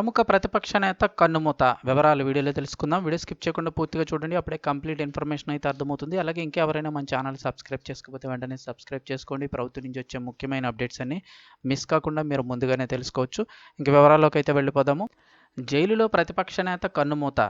ప్రముఖ ప్రతిపక్ష నేత కన్నుమూత. వివరాలు వీడియోలో తెలుసుకుందాం. వీడియో స్కిప్ చేయకుండా పూర్తిగా చూడండి. అప్పుడే కంప్లీట్ ఇన్ఫర్మేషన్ అయితే అర్థమవుతుంది. అలాగే ఇంకెవరైనా మన ఛానల్ సబ్స్క్రైబ్ చేసుకోకపోతే వెంటనే సబ్స్క్రైబ్ చేసుకోండి. ప్రభుత్వం నుంచి వచ్చే ముఖ్యమైన అప్డేట్స్ అన్ని మిస్ కాకుండా మీరు ముందుగానే తెలుసుకోవచ్చు. ఇంక వివరాల్లోకి అయితే వెళ్ళిపోదాము. జైలులో ప్రతిపక్ష నేత కన్నుమూత.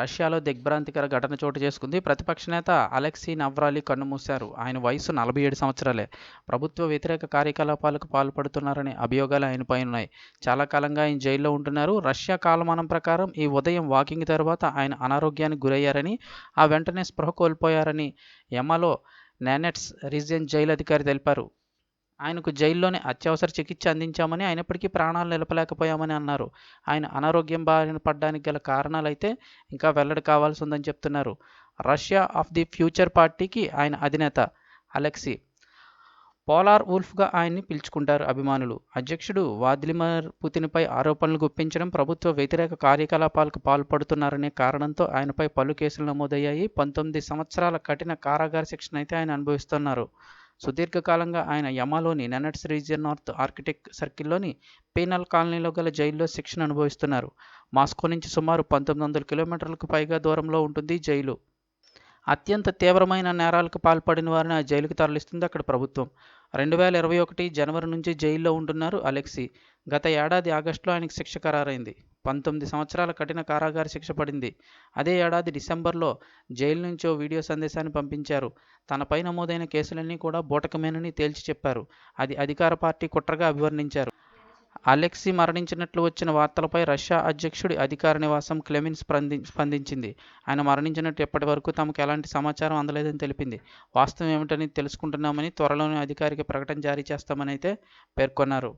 రష్యాలో దిగ్భ్రాంతికర ఘటన చోటు చేసుకుంది. ప్రతిపక్ష నేత అలెక్సీ నవ్రాలి కన్నుమూశారు. ఆయన వయసు నలభై ఏడు సంవత్సరాలే. ప్రభుత్వ వ్యతిరేక కార్యకలాపాలకు పాల్పడుతున్నారనే అభియోగాలు ఆయనపై ఉన్నాయి చాలా కాలంగా ఆయన జైల్లో ఉంటున్నారు. రష్యా కాలమానం ప్రకారం ఈ ఉదయం వాకింగ్ తర్వాత ఆయన అనారోగ్యానికి గురయ్యారని ఆ వెంటనే స్పృహ కోల్పోయారని ఎమలో నానెట్స్ రీజియన్ జైలు అధికారి తెలిపారు. ఆయనకు జైల్లోనే అత్యవసర చికిత్స అందించామని అయినప్పటికీ ప్రాణాలు నిలపలేకపోయామని అన్నారు. ఆయన అనారోగ్యం బారిన పడడానికి గల కారణాలైతే ఇంకా వెల్లడి కావాల్సి ఉందని చెప్తున్నారు. రష్యా ఆఫ్ ది ఫ్యూచర్ పార్టీకి ఆయన అధినేత అలెక్సీ పోలార్ వుల్ఫ్గా ఆయన్ని పిలుచుకుంటారు అభిమానులు. అధ్యక్షుడు వాదిమిర్ పుతిన్పై ఆరోపణలు గుప్పించడం ప్రభుత్వ వ్యతిరేక కార్యకలాపాలకు పాల్పడుతున్నారనే కారణంతో ఆయనపై పలు కేసులు నమోదయ్యాయి. పంతొమ్మిది సంవత్సరాల కఠిన కారాగార శిక్షణ అయితే ఆయన అనుభవిస్తున్నారు. సుదీర్ఘకాలంగా ఆయన యమాలోని నెనట్స్ రీజియన్ నార్త్ ఆర్కిటెక్ సర్కిల్లోని పీనల్ కాలనీలో గల జైల్లో శిక్షణ అనుభవిస్తున్నారు. మాస్కో నుంచి సుమారు పంతొమ్మిది వందల కిలోమీటర్లకు పైగా దూరంలో ఉంటుంది జైలు. అత్యంత తీవ్రమైన నేరాలకు పాల్పడిన వారిని ఆ జైలుకు తరలిస్తుంది అక్కడ ప్రభుత్వం. రెండు వేల ఇరవై ఒకటి జనవరి నుంచి జైల్లో ఉంటున్నారు అలెక్సీ. గత ఏడాది ఆగస్టులో ఆయనకు శిక్ష ఖరారైంది. పంతొమ్మిది సంవత్సరాల కఠిన కారాగార శిక్ష పడింది. అదే ఏడాది డిసెంబర్లో జైలు నుంచి ఓ వీడియో సందేశాన్ని పంపించారు. తనపై నమోదైన కేసులన్నీ కూడా బూటకమేనని తేల్చి చెప్పారు. అది అధికార పార్టీ కుట్రగా అభివర్ణించారు. అలెక్సీ మరణించినట్లు వచ్చిన వార్తలపై రష్యా అధ్యక్షుడి అధికార నివాసం క్లెమిన్ స్పంది స్పందించింది. ఆయన మరణించినట్టు ఎప్పటి వరకు తమకు ఎలాంటి సమాచారం అందలేదని తెలిపింది. వాస్తవం ఏమిటని తెలుసుకుంటున్నామని త్వరలోనే అధికారిక ప్రకటన జారీ చేస్తామని అయితే పేర్కొన్నారు.